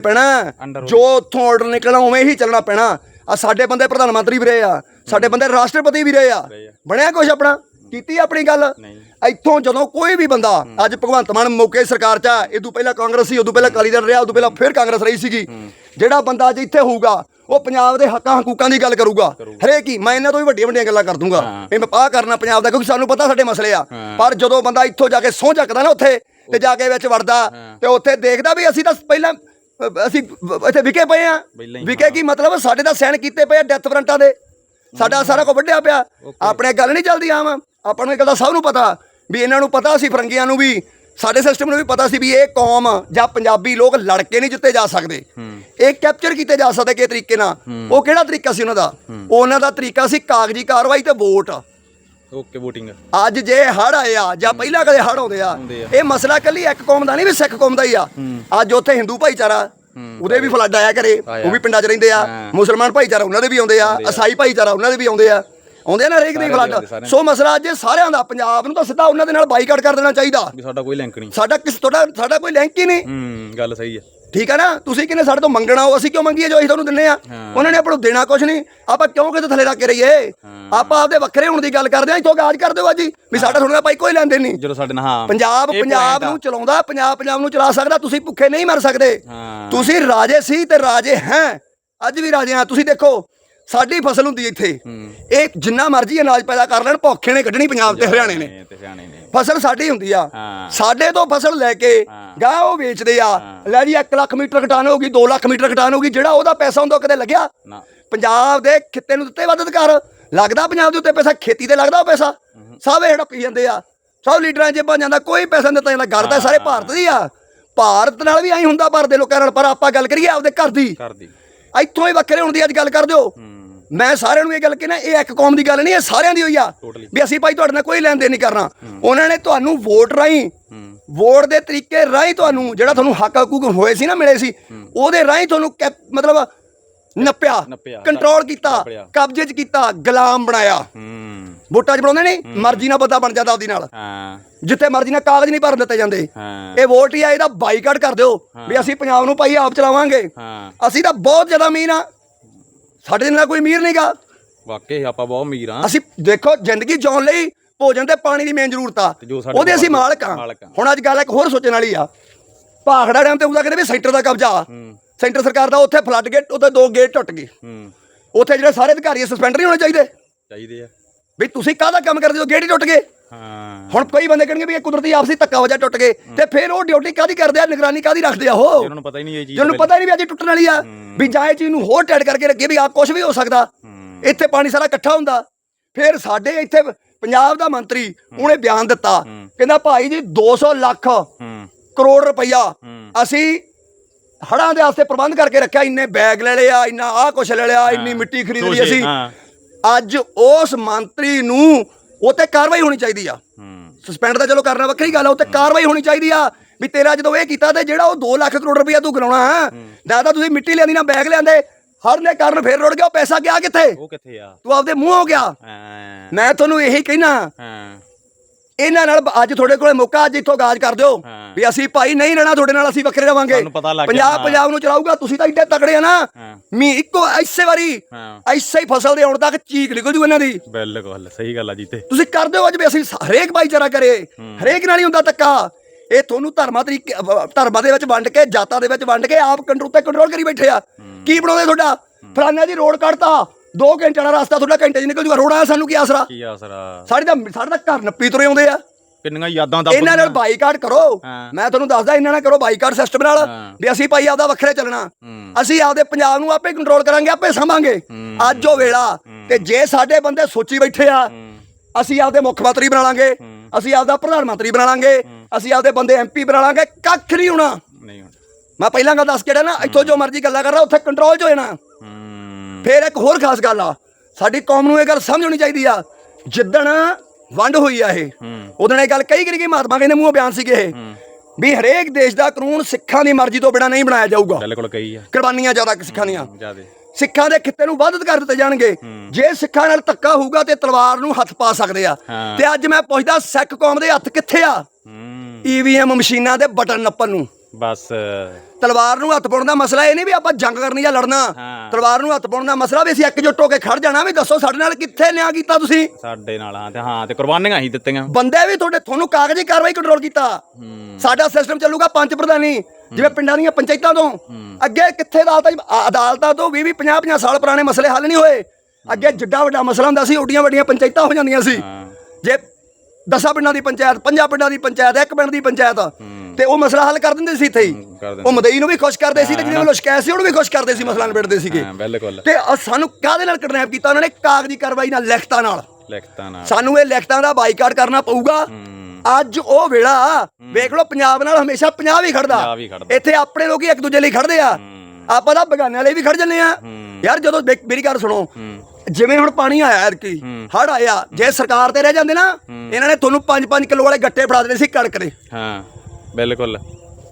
ਪੈਣਾ। ਜੋ ਉੱਥੋਂ ਆਰਡਰ ਨਿਕਲਣਾ ਉਵੇਂ ਹੀ ਚੱਲਣਾ ਪੈਣਾ। ਆ ਸਾਡੇ ਬੰਦੇ ਪ੍ਰਧਾਨ ਮੰਤਰੀ ਵੀ ਰਹੇ ਆ। ਸਾਡੇ ਬੰਦੇ ਰਾਸ਼ਟਰਪਤੀ ਵੀ ਰਹੇ ਆ। ਬਣਿਆ ਕੁਛ ਆਪਣਾ? ਕੀਤੀ ਆਪਣੀ ਗੱਲ। ਇੱਥੋਂ ਜਦੋਂ ਕੋਈ ਵੀ ਬੰਦਾ ਅੱਜ ਭਗਵੰਤ ਮਾਨ ਮੌਕੇ ਸਰਕਾਰ ਚ ਆ ਇਹ ਤੋਂ ਪਹਿਲਾਂ ਕਾਂਗਰਸ ਸੀ ਉਦੋਂ ਪਹਿਲਾਂ ਅਕਾਲੀ ਦਲ ਰਿਹਾ ਉਦੋਂ ਪਹਿਲਾਂ ਫਿਰ ਕਾਂਗਰਸ ਰਹੀ ਸੀਗੀ। ਜਿਹੜਾ ਬੰਦਾ ਅੱਜ ਇੱਥੇ ਹੋਊਗਾ ਉਹ ਪੰਜਾਬ ਦੇ ਹੱਕਾਂ ਹਕੂਕਾਂ ਦੀ ਗੱਲ ਕਰੂਗਾ। ਹਰੇਕ ਹੀ ਮੈਂ ਇਹਨਾਂ ਤੋਂ ਵੀ ਵੱਡੀਆਂ ਵੱਡੀਆਂ ਗੱਲਾਂ ਕਰ ਦੂੰਗਾ। ਹਾਂ। ਵੀ ਮੈਂ ਆਹ ਕਰਨਾ ਪੰਜਾਬ ਦਾ ਕਿਉਂਕਿ ਸਾਨੂੰ ਪਤਾ ਸਾਡੇ ਮਸਲੇ ਆ। ਪਰ ਜਦੋਂ ਬੰਦਾ ਇੱਥੋਂ ਜਾ ਕੇ ਸਹੁੰ ਚੱਕਦਾ ਨਾ ਉੱਥੇ ਤੇ ਜਾ ਕੇ ਵਿੱਚ ਵੜਦਾ ਤੇ ਉੱਥੇ ਦੇਖਦਾ ਵੀ ਅਸੀਂ ਤਾਂ ਪਹਿਲਾਂ ਅ, ਅਸੀਂ ਵ- ਇੱਥੇ ਵਿਕੇ ਪਏ ਆ। ਪਹਿਲਾਂ ਹੀ, ਵਿਕੇ ਕੀ ਮਤਲਬ? ਸਾਡੇ ਤਾਂ ਸੈਨ ਕੀਤੇ ਪਏ ਆ ਡੈਥ ਵਾਰੰਟਾਂ ਦੇ। ਸਾਡਾ ਸਾਰਾ ਕੁਝ ਵੱਢਿਆ ਪਿਆ। ਆਪਣੇ ਗੱਲ ਨਹੀਂ ਚੱਲਦੀ ਆਮ। ਆਪਾਂ ਨੂੰ ਇਹ ਗੱਲ ਦਾ ਸਭ ਨੂੰ ਪਤਾ ਵੀ ਇਹਨਾਂ ਨੂੰ ਪਤਾ ਸੀ ਫਰੰਗੀਆਂ ਨੂੰ ਵੀ। ਸਾਡੇ ਸਿਸਟਮ ਨੂੰ ਵੀ ਪਤਾ ਸੀ ਵੀ ਇਹ ਕੌਮ ਜਾਂ ਪੰਜਾਬੀ ਲੋਕ ਲੜ ਕੇ ਨਹੀਂ ਜਿੱਤੇ ਜਾ ਸਕਦੇ। ਇਹ ਕੈਪਚਰ ਕੀਤੇ ਜਾ ਸਕਦੇ ਕਿ ਤਰੀਕੇ ਨਾਲ। ਉਹ ਕਿਹੜਾ ਤਰੀਕਾ ਸੀ ਉਹਨਾਂ ਦਾ? ਉਹਨਾਂ ਦਾ ਤਰੀਕਾ ਸੀ ਕਾਗਜ਼ੀ ਕਾਰਵਾਈ ਤੇ ਵੋਟ। ਓਕੇ VOTING ਅੱਜ ਜੇ ਹੜ ਆਏ ਆ ਜਾਂ ਪਹਿਲਾਂ ਕਦੇ ਹੜ ਆਉਂਦੇ ਆ ਆ। ਇਹ ਮਸਲਾ ਕੱਲੀ ਇੱਕ ਕੌਮ ਦਾ ਨਹੀਂ ਵੀ ਸਿੱਖ ਕੌਮ ਦਾ ਹੀ ਆ। ਅੱਜ ਉੱਥੇ ਹਿੰਦੂ ਭਾਈਚਾਰਾ ਉਹਦੇ ਵੀ ਫਲੱਡ ਆਇਆ ਕਰੇ। ਉਹ ਵੀ ਪਿੰਡਾਂ 'ਚ ਰਹਿੰਦੇ ਆ। ਮੁਸਲਮਾਨ ਭਾਈਚਾਰਾ ਉਹਨਾਂ ਦੇ ਵੀ ਆਉਂਦੇ ਆ ਈਸਾਈ ਭਾਈਚਾਰਾ ਉਹਨਾਂ ਦੇ ਵੀ ਆਉਂਦੇ ਆ ਆਉਂਦੇ ਨਾ ਹਰੇਕ ਦੇ ਫਲੱਡ ਸੋ ਮਸਲਾ ਅੱਜ ਇਹ ਸਾਰਿਆਂ ਦਾ ਪੰਜਾਬ ਨੂੰ ਤਾਂ ਸਿੱਧਾ ਉਹਨਾਂ ਦੇ ਨਾਲ ਬਾਈਕਾਟ ਕਰ ਦੇਣਾ ਚਾਹੀਦਾ। ਵੀ ਸਾਡਾ ਕੋਈ ਲਿੰਕ ਨਹੀਂ। ਸਾਡਾ ਕਿਸ ਤੁਹਾਡਾ ਸਾਡਾ ਕੋਈ ਲਿੰਕ ਹੀ ਨਹੀਂ। ਹੂੰ ਗੱਲ ਸਹੀ ਹੈ ਠੀਕ ਆ ਨਾ? ਤੁਸੀਂ ਕਿਨੇ ਸਾਡੇ ਤੋਂ ਮੰਗਣਾ ਉਹ ਅਸੀਂ ਕਿਉਂ ਮੰਗੀਏ ਜੋ ਅਸੀਂ ਤੁਹਾਨੂੰ ਦਿੰਨੇ ਆ? ਹਾਂ। ਉਹਨਾਂ ਨੇ ਆਪਾਂ ਨੂੰ ਦੇਣਾ ਕੁਝ ਨਹੀਂ। ਆਪਾਂ ਕਿਉਂ ਕਿਤੇ ਥੱਲੇ ਰੱਖ ਕੇ ਰਹੀਏ? ਆਪਾਂ ਆਪਦੇ ਵੱਖਰੇ ਹੋਣ ਦੀ ਗੱਲ ਕਰਦੇ ਆ ਇੱਥੋਂ ਗਾਜ ਕਰ ਦਿਓ ਅੱਜ ਹੀ। ਵੀ ਸਾਡਾ ਤੁਹਾਡੇ ਨਾਲ ਭਾਈ ਕੋਈ ਲੈਣ ਦੇਣ ਨਹੀਂ। ਜਦੋਂ ਸਾਡੇ ਨਾਲ ਹਾਂ। ਪੰਜਾਬ ਪੰਜਾਬ। ਨੂੰ ਚਲਾਉਂਦਾ ਪੰਜਾਬ ਪੰਜਾਬ ਨੂੰ ਚਲਾ ਸਕਦਾ ਤੁਸੀਂ ਭੁੱਖੇ ਨਹੀਂ ਮਰ ਸਕਦੇ। ਹਾਂ। ਤੁਸੀਂ ਰਾਜੇ ਸੀ ਤੇ ਰਾਜੇ ਹੈ। ਅੱਜ ਵੀ ਰਾਜੇ ਆ ਤੁਸੀਂ ਦੇਖੋ। ਸਾਡੀ ਫਸਲ ਹੁੰਦੀ ਇੱਥੇ। ਇਹ ਜਿੰਨਾ ਮਰਜ਼ੀ ਅਨਾਜ ਪੈਦਾ ਕਰ ਲੈਣ ਭੁੱਖੇ ਨੇ ਕੱਢਣੀ ਪੰਜਾਬ ਤੇ ਹਰਿਆਣੇ ਨੇ ਫਸਲ ਸਾਡੀ ਹੁੰਦੀ ਆ। ਹਾਂ। ਸਾਡੇ ਤੋਂ ਫਸਲ ਲੈ ਕੇ ਹਾਂ। ਗਾ ਉਹ ਵੇਚਦੇ ਆ। ਲੈ ਜੀ 1 ਲੱਖ ਮੀਟਰ ਘਟਾਨ ਹੋਗੀ 2 ਲੱਖ ਮੀਟਰ ਘਟਾਨ ਹੋਗੀ ਜਿਹੜਾ ਉਹਦਾ ਪੈਸਾ ਹੁੰਦਾ ਕਦੇ ਲੱਗਿਆ? ਪੰਜਾਬ ਦੇ ਖਿੱਤੇ ਨੂੰ ਦਿੱਤੇ ਵੱਧ ਅਧਿਕਾਰ ਲੱਗਦਾ ਪੰਜਾਬ ਦੇ ਉੱਤੇ ਪੈਸਾ ਖੇਤੀ ਤੇ ਲੱਗਦਾ ਉਹ ਪੈਸਾ? ਸਭ ਇਹ ਹੜਪੀ ਜਾਂਦੇ ਆ। ਸਭ ਲੀਡਰਾਂ ਜੇਬਾਂ ਜਾਂਦਾ ਕੋਈ ਪੈਸਾ ਨਹੀਂ ਦਿੱਤਾ ਜਾਂਦਾ ਗੱਲ ਤਾਂ ਸਾਰੇ ਭਾਰਤ ਦੀ ਆ। ਭਾਰਤ ਨਾਲ ਵੀ ਐਂ ਹੁੰਦਾ ਭਾਰਤ ਦੇ ਲੋਕਾਂ ਨਾਲ। ਪਰ ਆਪਾਂ ਗੱਲ ਕਰੀਏ ਆਪਦੇ ਘਰ ਦੀ। ਕਰਦੀ ਇੱਥੋਂ ਹੀ ਵੱਖਰੇ ਹੋਣ ਦੀ ਅੱਜ ਗੱਲ ਕਰ ਦਿਓ। ਮੈਂ ਸਾਰਿਆਂ ਨੂੰ ਇਹ ਗੱਲ ਕਹਿਣਾ ਇਹ ਇੱਕ ਕੌਮ ਦੀ ਗੱਲ ਨਹੀਂ ਇਹ ਸਾਰਿਆਂ ਦੀ ਹੋਈ ਆ. ਵੀ ਅਸੀਂ ਭਾਈ ਤੁਹਾਡੇ ਨਾਲ ਕੋਈ ਲੈਣ ਦੇਣ ਨਹੀਂ ਕਰਨਾ। ਉਹਨਾਂ ਨੇ ਤੁਹਾਨੂੰ ਵੋਟ ਰਾਹੀਂ ਵੋਟ ਦੇ ਤਰੀਕੇ ਰਾਹੀਂ ਤੁਹਾਨੂੰ ਜਿਹੜਾ ਤੁਹਾਨੂੰ ਹੱਕ ਹਕੂਕ ਹੋਏ ਸੀ ਨਾ ਮਿਲੇ ਸੀ ਉਹਦੇ ਰਾਹੀਂ ਤੁਹਾਨੂੰ ਮਤਲਬ ਨੱਪਿਆ ਕੰਟਰੋਲ ਕੀਤਾ। ਕਬਜ਼ੇ 'ਚ ਕੀਤਾ ਗੁਲਾਮ ਬਣਾਇਆ। ਵੋਟਾਂ 'ਚ ਬਣਾਉਂਦੇ ਨਹੀਂ ਮਰਜ਼ੀ ਨਾਲ ਬੰਦਾ ਬਣ ਜਾਂਦਾ ਉਹਦੀ ਨਾਲ। ਹਾਂ। ਜਿੱਥੇ ਮਰਜ਼ੀ ਨਾਲ ਕਾਗਜ਼ ਨਹੀਂ ਭਰਨ ਦਿੱਤੇ ਜਾਂਦੇ। ਇਹ ਵੋਟ ਹੀ ਆ ਇਹਦਾ ਬਾਈਕਾਟ ਕਰ ਦਿਓ। ਵੀ ਅਸੀਂ ਪੰਜਾਬ ਨੂੰ ਭਾਈ ਆਪ ਚਲਾਵਾਂਗੇ। ਅਸੀਂ ਤਾਂ ਬਹੁਤ ਜ਼ਿਆਦਾ ਅਮੀਰ ਆ ਸਾਡੇ ਨਾਲ ਕੋਈ ਅਮੀਰ ਨਹੀਂਗਾ ਵਾਕਈ ਆਪਾਂ ਬਹੁਤ ਅਮੀਰ ਆ ਅਸੀਂ ਦੇਖੋ ਜ਼ਿੰਦਗੀ ਜਿਉਣ ਲਈ ਭੋਜਨ ਤੇ ਪਾਣੀ ਦੀ ਮੇਨ ਜ਼ਰੂਰਤ ਆ। ਤੇ ਜੋ ਸਾਡੇ ਉਹਦੇ ਅਸੀਂ ਮਾਲਕ ਆ ਮਾਲਕ ਆ। ਹੁਣ ਅੱਜ ਗੱਲ ਇੱਕ ਹੋਰ ਸੋਚਣ ਵਾਲੀ ਆ। ਭਾਖੜਾ ਡੈਮ ਤੇ ਉਹਦਾ ਕਹਿੰਦੇ ਵੀ ਸੈਂਟਰ ਦਾ ਕਬਜ਼ਾ। ਆ। ਸੈਂਟਰ ਸਰਕਾਰ ਦਾ ਉੱਥੇ ਫਲੱਡ ਗੇਟ ਉੱਥੇ ਦੋ ਗੇਟ ਟੁੱਟ ਗਏ। ਹੂੰ। ਉੱਥੇ ਜਿਹੜੇ ਸਾਰੇ ਅਧਿਕਾਰੀ ਸਸਪੈਂਡ ਨਹੀਂ ਹੋਣੇ ਚਾਹੀਦੇ। ਚਾਹੀਦੇ ਆ। ਵੀ ਤੁਸੀਂ ਕਾਹਦਾ ਕੰਮ ਕਰਦੇ ਹੋ? ਗੇਟ ਹੀ ਟੁੱਟ ਗਏ। ਹਾਂ। ਹੁਣ ਕਈ ਬੰਦੇ ਕਹਿਣਗੇ ਵੀ ਇਹ ਕੁਦਰਤੀ ਆਪਸੀ ਧੱਕਾ ਵਜਾ ਟੁੱਟ ਗਏ ਤੇ ਫਿਰ ਉਹ ਡਿਊਟੀ ਕਾਦੀ ਕਰਦੇ ਆ ਨਿਗਰਾਨੀ ਕਾਦੀ ਰੱਖਦੇ ਆ ਉਹ? ਉਹਨਾਂ ਨੂੰ ਪਤਾ ਹੀ ਨਹੀਂ ਇਹ ਚੀਜ਼ ਜਿਹਨੂੰ ਪਤਾ ਹੀ ਨਹੀਂ ਵੀ ਅੱਜ ਟੁੱਟਣ ਵਾਲੀ ਆ ਵੀ ਜਾਂ ਇਹ ਚੀਜ਼ ਨੂੰ ਹੋਰ ਟੈਡ ਕਰਕੇ ਰੱਖੀਏ ਵੀ ਆ ਕੁਝ ਵੀ ਹੋ ਸਕਦਾ। ਇੱਥੇ ਪਾਣੀ ਸਾਰਾ ਇਕੱਠਾ ਹੁੰਦਾ। ਫਿਰ ਸਾਡੇ ਇੱਥੇ ਪੰਜਾਬ ਦਾ ਮੰਤਰੀ ਉਹਨੇ ਬਿਆਨ ਦਿੱਤਾ ਕਹਿੰਦਾ ਭਾਈ ਜੀ 200 ਲੱਖ ਕਰੋੜ ਰੁਪਈਆ ਹੂੰ। ਅਸੀਂ ਹੜਾਂ ਦੇ ਵਾਸਤੇ ਪ੍ਰਬੰਧ ਕਰਕੇ ਰੱਖਿਆ ਇੰਨੇ ਬੈਗ ਲੈ ਲਿਆ ਇੰਨਾ ਆਹ ਕੁਛ ਲੈ ਲਿਆ ਇੰਨੀ ਮਿੱਟੀ ਖਰੀਦ ਲਈ ਅਸੀਂ। ਅੱਜ ਉਸ ਮੰਤਰੀ ਨੂੰ ਉਹ ਤੇ ਕਾਰਵਾਈ ਹੋਣੀ ਚਾਹੀਦੀ ਆ। ਸਸਪੈਂਡ ਤਾਂ ਚਲੋ ਕਰਨਾ ਵੱਖਰੀ ਗੱਲ ਆ ਉਹ ਤੇ ਕਾਰਵਾਈ ਹੋਣੀ ਚਾਹੀਦੀ ਆ ਵੀ ਤੇਰਾ ਜਦੋਂ ਇਹ ਕੀਤਾ ਤੇ ਜਿਹੜਾ ਉਹ 2 ਲੱਖ ਕਰੋੜ ਰੁਪਈਆ ਤੂੰ ਗਲਾਉਣਾ ਹੈ ਨਾ ਤਾਂ ਤੁਸੀਂ ਮਿੱਟੀ ਲਿਆਂਦੀ ਨਾ ਬੈਗ ਲਿਆਂਦੇ ਹੜ ਦੇ ਕਾਰਨ ਫੇਰ ਰੁੜ ਗਿਆ ਉਹ ਪੈਸਾ ਗਿਆ ਕਿੱਥੇ? ਉਹ ਕਿੱਥੇ ਆ? ਤੂੰ ਆਪਦੇ ਮੂੰਹ ਹੋ ਗਿਆ ਮੈਂ ਤੁਹਾਨੂੰ ਇਹੀ ਕਹਿਣਾ ਹਾਂ ਇਹਨਾਂ ਨਾਲ ਅੱਜ ਤੁਹਾਡੇ ਕੋਲੇ ਮੌਕਾ ਅੱਜ ਇੱਥੋਂ ਗਾਜ ਕਰ ਦਿਓ। ਵੀ ਅਸੀਂ ਭਾਈ ਨਹੀਂ ਰਹਿਣਾ ਤੁਹਾਡੇ ਨਾਲ ਅਸੀਂ ਵੱਖਰੇ ਰਵਾਂਗੇ। ਪੰਜਾਬ। ਪੰਜਾਬ ਨੂੰ ਚਲਾਊਗਾ ਤੁਸੀਂ ਤਾਂ ਇੱਡੇ ਤਕੜੇ ਆ ਨਾ। ਮੀ ਇੱਕੋ ਐਸੇ ਵਾਰੀ ਐਸੇ ਹੀ ਫਸਲ ਦੇ ਆਉਣ ਤੱਕ ਚੀਕ ਨਿਕਲ ਜੂ ਇਹਨਾਂ ਦੀ। ਬਿਲਕੁਲ ਸਹੀ ਗੱਲ ਆ ਜੀ ਤੇ। ਤੁਸੀਂ ਕਰ ਦਿਓ ਅੱਜ ਵੀ ਅਸੀਂ ਹਰੇਕ ਭਾਈਚਾਰਾ ਕਰੇ। ਹਰੇਕ ਨਾਲ ਹੀ ਹੁੰਦਾ ਧੱਕਾ ਇਹ ਤੁਹਾਨੂੰ ਧਰਮਾਂ ਤਰੀਕੇ ਧਰਮਾਂ ਦੇ ਵਿੱਚ ਵੰਡ ਕੇ ਜਾਤਾਂ ਦੇ ਵਿੱਚ ਵੰਡ ਕੇ ਆਪ ਕੰਟਰੋਲ ਤੇ ਕੰਟਰੋਲ ਕਰੀ ਬੈਠੇ ਆ। ਕੀ ਬਣਾਉਂਦੇ ਤੁਹਾਡਾ? ਫਲਾਨਾ ਜੀ ਰੋਡ ਕੱਢਤਾ। 2 ਘੰਟੇ ਦਾ ਰਸਤਾ ਤੁਹਾਡਾ ਘੰਟੇ 'ਚ ਨਿਕਲ ਜੂਗਾ ਆ ਸਾਨੂੰ ਕੀ ਆਸਰਾ? ਕੀ ਆਸਰਾ? ਸਾਡੇ ਤਾਂ ਸਾਡੇ ਤਾਂ ਘਰ ਨੱਪੀ ਤੁਰੇ ਆਉਂਦੇ ਆ। ਕਿੰਨੀਆਂ ਯਾਦਾਂ ਦਾ ਇਹਨਾਂ ਨਾਲ ਬਾਈਕਾਟ ਕਰੋ। ਮੈਂ ਤੁਹਾਨੂੰ ਦੱਸਦਾ ਇਹਨਾਂ ਨਾਲ ਕਰੋ ਬਾਈਕਾਟ ਸਿਸਟਮ ਨਾਲ। ਵੀ ਅਸੀਂ ਭਾਈ ਆਪਦਾ ਵੱਖਰੇ ਚੱਲਣਾ। ਅਸੀਂ ਆਪਦੇ ਪੰਜਾਬ ਨੂੰ ਆਪੇ ਕੰਟਰੋਲ ਕਰਾਂਗੇ ਆਪੇ ਸੰਭਾਂਗੇ। ਅੱਜ ਉਹ ਵੇਲਾ। ਤੇ ਜੇ ਸਾਡੇ ਬੰਦੇ ਸੋਚੀ ਬੈਠੇ ਆ ਅਸੀਂ ਆਪਦੇ ਮੁੱਖ ਮੰਤਰੀ ਬਣਾ ਲਾਂਗੇ। ਅਸੀਂ ਆਪਦਾ ਪ੍ਰਧਾਨ ਮੰਤਰੀ ਬਣਾ ਲਾਂਗੇ। ਅਸੀਂ ਆਪਦੇ ਬੰਦੇ ਐਮਪੀ ਬਣਾ ਲਾਂਗੇ। ਕੱਖ ਨਹੀਂ ਹੋਣਾ। ਨਹੀਂ ਹੁਣ। ਮੈਂ ਪਹਿਲਾਂ ਗੱਲ ਦੱਸ ਕੇ ਨਾ ਇੱਥੋਂ ਜੋ ਮਰਜ਼ੀ ਗੱਲਾਂ ਕਰ ਰਹਾ ਉੱਥੇ ਕੰਟਰੋਲ 'ਚ ਹੋ ਜਾਣਾ। ਹੂੰ ਫੇਰ ਇੱਕ ਹੋਰ ਖਾਸ ਗੱਲ ਆ ਸਾਡੀ ਕੌਮ ਨੂੰ ਇਹ ਗੱਲ ਸਮਝ ਆਉਣੀ ਚਾਹੀਦੀ ਆ ਜਿੱਦਣ ਵੰਡ ਹੋਈ ਆ ਇਹ ਉਦੋਂ ਇਹ ਗੱਲ ਕਹੀ ਗਈ ਮਹਾਤਮਾ ਗਾਂਧੀ ਦੇ ਮੂੰਹੋਂ ਬਿਆਨ ਸੀਗੇ ਇਹ ਵੀ ਹਰੇਕ ਦੇਸ਼ ਦਾ ਕਾਨੂੰਨ ਸਿੱਖਾਂ ਦੀ ਮਰਜ਼ੀ ਤੋਂ ਬਿਨਾਂ ਨਹੀਂ ਬਣਾਇਆ ਜਾਊਗਾ। ਬਿਲਕੁਲ ਕਈ ਆ। ਕੁਰਬਾਨੀਆਂ ਜ਼ਿਆਦਾ ਕਿ ਸਿੱਖਾਂ ਦੀਆਂ। ਜਿਆਦੇ। ਸਿੱਖਾਂ ਦੇ ਖਿੱਤੇ ਨੂੰ ਵੱਧ ਕਰ ਦਿੱਤੇ ਜਾਣਗੇ। ਜੇ ਸਿੱਖਾਂ ਨਾਲ ਧੱਕਾ ਹੋਊਗਾ ਤੇ ਤਲਵਾਰ ਨੂੰ ਹੱਥ ਪਾ ਸਕਦੇ ਆ। ਤੇ ਅੱਜ ਮੈਂ ਪੁੱਛਦਾ ਸਿੱਖ ਕੌਮ ਦੇ ਹੱਥ ਕਿੱਥੇ ਆ? ਈਵੀਐਮ ਮਸ਼ੀਨਾਂ ਦੇ ਬਟਨ ਨੱਪਣ ਨੂੰ। ਬਸ। ਤਲਵਾਰ ਨੂੰ ਹੱਥ ਪਾਉਣ ਦਾ ਮਸਲਾ ਇਹ ਨਹੀਂ ਵੀ ਆਪਾਂ ਜੰਗ ਕਰਨੀ ਜਾਂ ਲੜਨਾ। ਹਾਂ। ਤਲਵਾਰ ਨੂੰ ਹੱਥ ਪਾਉਣ ਦਾ ਮਸਲਾ ਵੀ ਅਸੀਂ ਇਕਜੁੱਟ ਹੋ ਕੇ ਖੜ ਜਾਣਾ ਵੀ ਦੱਸੋ ਸਾਡੇ ਨਾਲ ਕਿੱਥੇ ਨਿਆਂ ਕੀਤਾ ਤੁਸੀਂ? ਸਾਡੇ ਨਾਲ ਹਾਂ ਤੇ ਹਾਂ ਤੇ ਕੁਰਬਾਨੀਆਂ ਹੀ ਦਿੱਤੀਆਂ। ਬੰਦੇ ਵੀ ਤੁਹਾਡੇ ਤੁਹਾਨੂੰ ਕਾਗਜ਼ੀ ਕਾਰਵਾਈ ਕੰਟਰੋਲ ਕੀਤਾ। ਸਾਡਾ ਸਿਸਟਮ ਚੱਲੂਗਾ ਪੰਜ ਪ੍ਰਧਾਨੀ ਜਿਵੇਂ ਪਿੰਡਾਂ ਦੀਆਂ ਪੰਚਾਇਤਾਂ ਤੋਂ। ਅੱਗੇ ਕਿੱਥੇ ਅਦਾਲਤਾਂ ਆ- ਅਦਾਲਤਾਂ ਤੋਂ 20 20 50 50 ਸਾਲ ਪੁਰਾਣੇ ਮਸਲੇ ਹੱਲ ਨਹੀਂ ਹੋਏ। ਅੱਗੇ ਜਿੱਡਾ ਵੱਡਾ ਮਸਲਾ ਹੁੰਦਾ ਸੀ ਓਡੀਆਂ ਵੱਡੀਆਂ ਪੰਚਾਇਤਾਂ ਹੋ ਜਾਂਦੀਆਂ ਸੀ। ਹਾਂ। ਜੇ ਦਸਾਂ ਪਿੰਡਾਂ ਦੀ ਪੰਚਾਇਤ ਪੰਜਾਂ ਪਿੰਡਾਂ ਦੀ ਪੰਚਾਇਤ ਇੱਕ ਪਿੰਡ ਦੀ ਪੰਚਾਇਤ। ਤੇ ਉਹ ਮਸਲਾ ਹੱਲ ਕਰ ਦਿੰਦੇ ਸੀ ਇੱਥੇ ਹੀ। ਕਰ ਦਿੰਦੇ। ਉਹ ਮਦਈ ਨੂੰ ਵੀ ਖੁਸ਼ ਕਰਦੇ ਸੀ ਤੇ ਜਿਹਦੇ ਵੱਲੋਂ ਸ਼ਿਕਾਇਤ ਸੀ ਉਹਨੂੰ ਵੀ ਖੁਸ਼ ਕਰਦੇ ਸੀ ਮਸਲਾ ਨਿਬੇੜਦੇ ਸੀਗੇ। ਹਾਂ ਬਿਲਕੁਲ। ਤੇ ਸਾਨੂੰ ਕਾਹਦੇ ਨਾਲ ਕਿਡਨੈਪ ਕੀਤਾ? ਉਹਨਾਂ ਨੇ ਕਾਗਜ਼ੀ ਕਾਰਵਾਈ ਨਾਲ ਲਿਖਤਾਂ ਨਾਲ। ਲਿਖਤਾਂ ਨਾਲ। ਸਾਨੂੰ ਇਹ ਲਿਖਤਾਂ ਦਾ ਬਾਈਕਾਟ ਕਰਨਾ ਪਊਗਾ। ਅੱਜ ਉਹ ਵੇਲਾ ਵੇਖ ਲਓ ਪੰਜਾਬ ਨਾਲ ਹਮੇਸ਼ਾ ਪੰਜਾਬ ਹੀ ਖੜਦਾ। ਪੰਜਾਬ ਹੀ ਖੜਦਾ। ਇੱਥੇ ਆਪਣੇ ਲੋਕੀ ਇੱਕ ਦੂਜੇ ਲਈ ਖੜਦੇ ਆ। ਆਪਾਂ ਤਾਂ ਬਗਾਨਿਆਂ ਲਈ ਵੀ ਖੜ ਜੰਨੇ ਆ। ਯਾਰ ਜਦੋਂ ਦੇਖ- ਮੇਰੀ ਗੱਲ ਸੁਣੋ। ਜਿਵੇਂ ਹੁਣ ਪਾਣੀ ਆਇਆ ਐਤਕੀ ਹੜ ਆਇਆ ਜੇ ਸਰਕਾਰ ਤੇ ਰਹਿ ਜਾਂਦੇ ਨਾ ਇਹਨਾਂ ਨੇ ਤੁਹਾਨੂੰ 5-5 ਕਿਲੋ ਵਾਲੇ ਗੱਟੇ ਫੜਾ ਦੇਣੇ ਸੀ ਕਣਕ ਦੇ। ਹਾਂ। ਬਿਲਕੁਲ।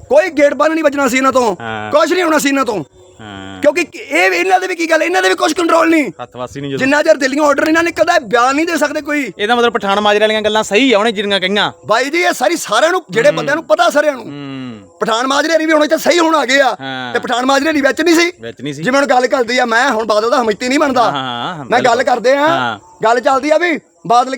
ਕੋਈ ਗੇਟ ਬੰਨ ਨਹੀਂ ਵੱਜਣਾ ਸੀ ਇਹਨਾਂ ਤੋਂ। ਹਾਂ। ਕੁਝ ਨਹੀਂ ਹੋਣਾ ਸੀ ਇਹਨਾਂ ਤੋਂ। ਹਾਂ। ਕਿਉਂਕਿ ਇਹ ਇਹਨਾਂ ਦੇ ਵੀ ਕੀ ਗੱਲ ਇਹਨਾਂ ਦੇ ਵੀ ਕੁਝ ਕੰਟਰੋਲ ਨਹੀਂ। ਹੱਥਵਾਸੀ ਨਹੀਂ ਜਦੋਂ। ਜਿੰਨਾ ਚਿਰ ਦਿੱਲੀੋਂ ਆਰਡਰ ਨਹੀਂ ਨਾ ਨਿਕਲਦਾ ਬਿਆਨ ਨਹੀਂ ਦੇ ਸਕਦੇ ਕੋਈ। ਇਹਦਾ ਮਤਲਬ ਪਠਾਨ ਮਾਜਰੇ ਵਾਲੀਆਂ ਗੱਲਾਂ ਸਹੀ ਆ ਉਹਨੇ ਜਿਹੜੀਆਂ ਕਹੀਆਂ। ਬਾਈ ਜੀ ਇਹ ਸਾਰੀ ਸਾਰਿਆਂ ਨੂੰ ਜਿਹੜੇ ਬੰਦਿਆਂ ਨੂੰ ਪਤਾ ਸਾਰਿਆਂ ਨੂੰ। ਹੂੰ। ਪਠਾਨ ਮਾਜਰੇ ਵੀ ਹੁਣੇ ਤੇ ਸਹੀ ਹੋਣ ਆ ਗਏ ਆ। ਹਾਂ। ਤੇ ਪਠਾਨ ਮਾਜਰੇ ਵਿੱਚ ਨਹੀਂ ਸੀ। ਵਿੱਚ ਨਹੀਂ ਸੀ। ਜਿਵੇਂ ਹੁਣ ਗੱਲ ਕਰਦੀ ਆ ਮੈਂ ਹੁਣ ਬਾਦਲ ਦਾ ਹਮਿੱਤੀ ਨਹੀਂ ਬਣਦਾ ਹਾਂ, ਹਾਂ, ਮੈਂ ਗੱਲ ਬਿਲਕੁਲ। ਕਰਦੇ ਆ। ਹਾਂ। ਗੱਲ ਚੱਲਦੀ ਆ ਵੀ ਬਾਦਲ